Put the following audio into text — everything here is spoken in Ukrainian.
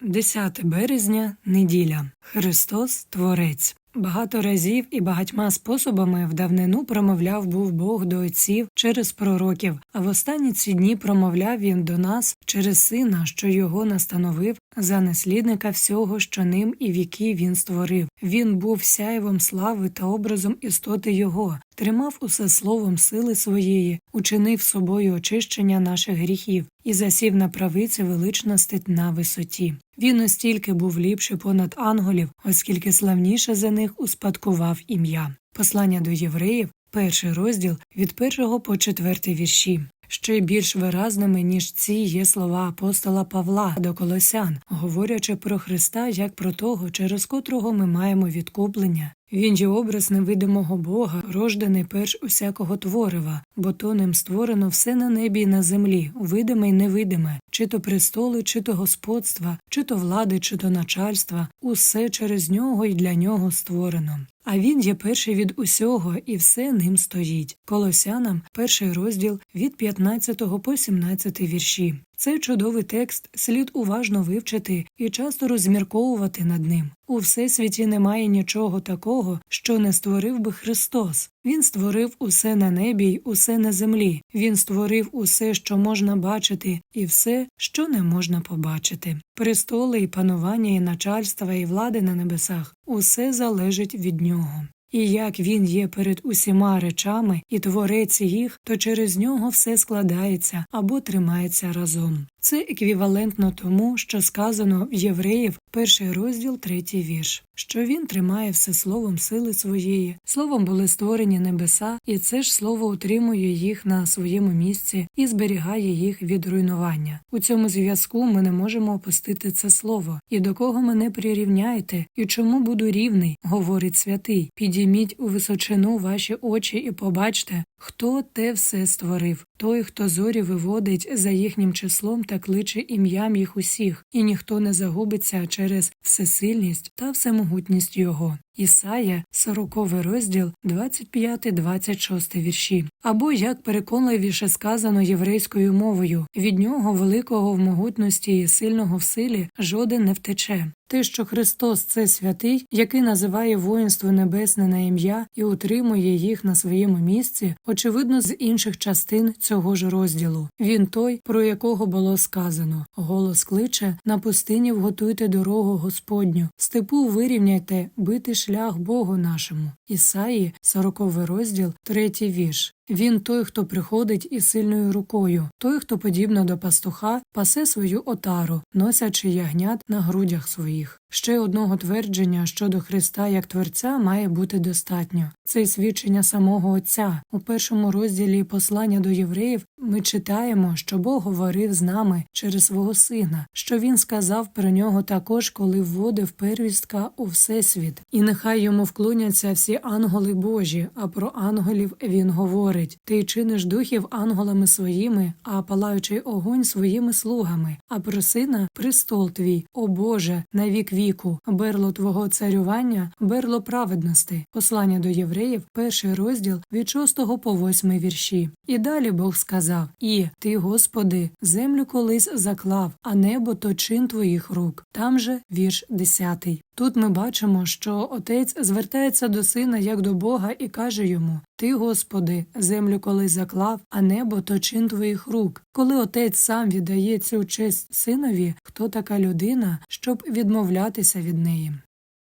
10 березня неділя. Христос Творець. Багато разів і багатьма способами в давнину промовляв був Бог до отців через пророків, а в останні ці дні промовляв він до нас через сина, що його настановив за наслідника всього, що ним і віки він створив. Він був сяєвом слави та образом істоти його, тримав усе словом сили своєї, учинив собою очищення наших гріхів і засів на правиці величності на висоті. Він настільки був ліпший понад анголів, оскільки славніше за них успадкував ім'я. Послання до євреїв, перший розділ від першого по четвертий вірші. Ще більш виразними, ніж ці є слова апостола Павла до Колосян, говорячи про Христа як про того, через котрого ми маємо відкуплення. Він є образ невидимого Бога, рожданий перш усякого творива, бо то ним створено все на небі і на землі, видиме й невидиме, чи то престоли, чи то господства, чи то влади, чи то начальства, усе через нього і для нього створено. А він є перший від усього, і все ним стоїть. Колосянам, перший розділ від 15 по 17 вірші. Цей чудовий текст слід уважно вивчити і часто розмірковувати над ним. У всесвіті немає нічого такого, що не створив би Христос. Він створив усе на небі й усе на землі. Він створив усе, що можна бачити, і все, що не можна побачити. Престоли і панування, і начальства, і влади на небесах усе залежить від нього. І як він є перед усіма речами і творець їх, то через нього все складається або тримається разом. Це еквівалентно тому, що сказано в Євреїв, перший розділ, третій вірш, що він тримає все словом сили своєї, словом були створені небеса, і це ж слово утримує їх на своєму місці і зберігає їх від руйнування. У цьому зв'язку ми не можемо опустити це слово, і до кого мене прирівняєте, і чому буду рівний, говорить святий. Підійміть у височину ваші очі і побачте, хто те все створив, той, хто зорі виводить за їхнім числом та кличе ім'ям їх усіх, і ніхто не загубиться через всесильність та всемогутність його. Ісая, 40 розділ, 25-26 вірші. Або як переконливіше сказано єврейською мовою від нього великого в могутності і сильного в силі жоден не втече. Те, що Христос це святий, який називає воїнство небесне на ім'я і утримує їх на своєму місці, очевидно, з інших частин цього ж розділу. Він той, про якого було сказано: голос кличе на пустині вготуйте дорогу Господню, степу вирівняйте, бити шлях Богу нашому. Ісаї, 40 розділ, 3 вірш. Він той, хто приходить із сильною рукою, той, хто, подібно до пастуха, пасе свою отару, носячи ягнят на грудях своїх. Ще одного твердження щодо Христа як Творця має бути достатньо. Це свідчення самого Отця. У першому розділі послання до євреїв ми читаємо, що Бог говорив з нами через свого сина, що він сказав про нього також, коли вводив первістка у всесвіт, і нехай йому вклоняться всі ангели Божі, а про ангелів він говорить: Ти чиниш духів ангелами своїми, а палаючий огонь своїми слугами, а про сина престол твій, о Боже, на вік віку, берло твого царювання, берло праведності. Послання до євреїв, перший розділ від 6 по 8 вірші. І далі Бог сказав: І ти, Господи, землю колись заклав, а небо то чин твоїх рук. Там же вірш 10. Тут ми бачимо, що отець звертається до сина як до Бога і каже йому: Ти, Господи, землю колись заклав, а небо то чин твоїх рук. Коли отець сам віддає цю честь синові, хто така людина, щоб відмовлятися від неї?